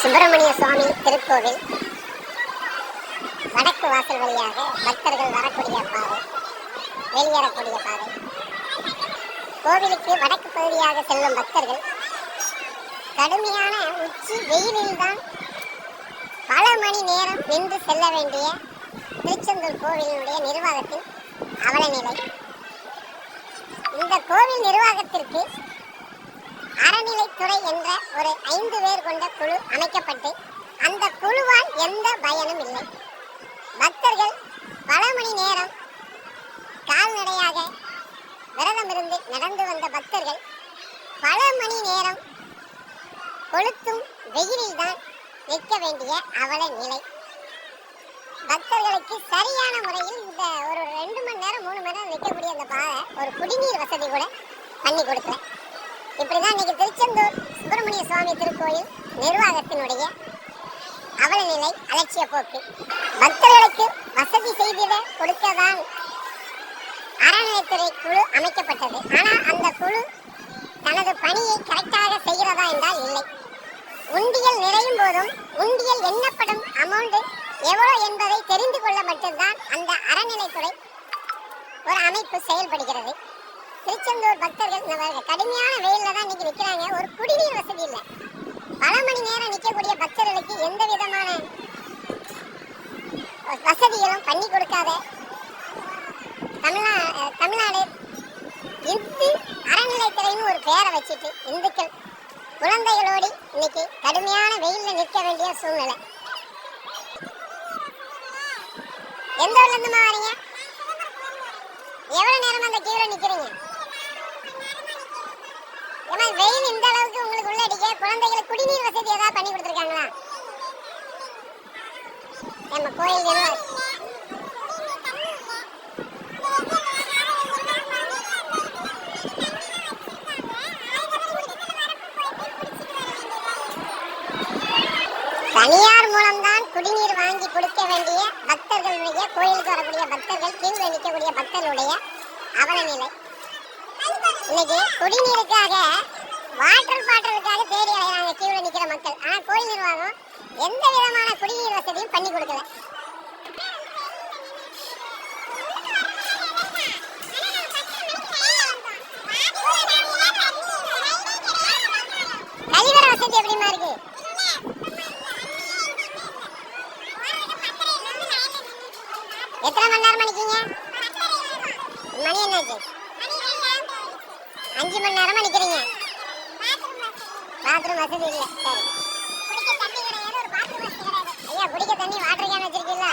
சுப்பிரமணிய சுவாமி திருக்கோவில். வடக்கு வாசல் வழியாக பக்தர்கள் வரக்கூடிய பாதை வெளியேறக்கூடிய பாதை. கோவிலுக்கு வடக்கு பகுதியாக செல்லும் பக்தர்கள் கடுமையான உச்சி வெயிலில்தான் பல மணி நேரம் நின்று செல்ல வேண்டிய திருச்செந்தூர் கோவிலினுடைய நிர்வாகத்தின் அவலநிலை. இந்த கோவில் நிர்வாகத்திற்கு அறநிலைத்துறை என்ற ஒரு ஐந்து பேர் கொண்ட குழு அமைக்கப்பட்டு அந்த குழுவால் எந்த பயனும் இல்லை. பக்தர்கள் பல மணி நேரம் கால்நடையாக விரதமிருந்து நடந்து வந்த பக்தர்கள் பல மணி நேரம் கொளுத்தும் வெயிலில் தான் நிற்க வேண்டிய அவல நிலை. பக்தர்களுக்கு சரியான முறையில் இந்த ஒரு ரெண்டு மணி நேரம் மூணு மணி நேரம் நிற்கக்கூடிய அந்த பாதை ஒரு குடிநீர் வசதி கூட பண்ணி கொடுத்தேன் இப்படிதான் இன்னைக்கு திருச்செந்தூர் சுப்பிரமணிய சுவாமி திருக்கோயில் நிர்வாகத்தினுடைய அவலநிலை அலட்சிய போக்கு. பக்தர்களுக்கு வசதி செய்திட கொடுக்கதான் அறநிலைத்துறை குழு அமைக்கப்பட்டது. ஆனால் அந்த குழு தனது பணியை கரெக்டாக செய்கிறதா என்றால் இல்லை. உண்டியல் நிறையும் போதும் உண்டியல் எண்ணப்படும் அமௌண்ட் எவ்வளோ என்பதை தெரிந்து கொள்ள மட்டும்தான் அந்த அறநிலைத்துறை ஒரு அமைப்பு செயல்படுகிறது. திருச்செந்தூர் பக்தர்கள் கடுமையான வெயில்ல தான் இன்னைக்கு நிற்கிறாங்க ஒரு குடிநீர் வசதி இல்லை பல மணி நேரம் நிற்கக்கூடிய பக்தர்களுக்கு எந்த விதமான வசதிகளும் பண்ணி கொடுக்காத. தமிழ்நா தமிழ்நாடு இந்து அறநிலைத்துறைன்னு ஒரு பேரை வச்சுட்டு இந்துக்கள் குழந்தைகளோடு இன்னைக்கு கடுமையான வெயிலில் நிற்க வேண்டிய சூழ்நிலை. எந்த ஊர்லேருந்துமா வரீங்க? எவ்வளவு நேரம் அந்த கியூல நிக்கிறீங்க? ஏமா வெயில் இந்த அளவுக்கு உங்களுக்கு உள்ள அடிக்க குழந்தைகளுக்கு குடிநீர் வசதி ஏதாவது பண்ணி கொடுத்துருக்காங்களா? நம்ம கோயில் தனியார் மூலம்தான் குடிநீர் வாங்கி கொடுக்க வேண்டிய பக்தர்களுடைய கோயிலுக்கு வரக்கூடிய பக்தர்கள் கீழே நிற்கக்கூடிய பக்தர்களுடைய அவலநிலை. இன்னைக்கு குடிநீருக்காக வாட்டர் பாட்டிலுக்காக தேடி அலையாங்க கீழே நிற்கிற மக்கள். ஆனால் கோயில் நிர்வாகம் எந்த விதமான குடிநீர் வசதியும் பண்ணி கொடுக்கல. எத்தனை மணி நேரம் நிற்கீங்க மணி என்னாச்சு அஞ்சு மணி நேரம் நிற்கிறீங்க பாத்ரூம் வசதி இல்லை. சரி. ஐயா குடிக்க தண்ணி வாட்டர் கேன் வச்சிருக்கீங்களா?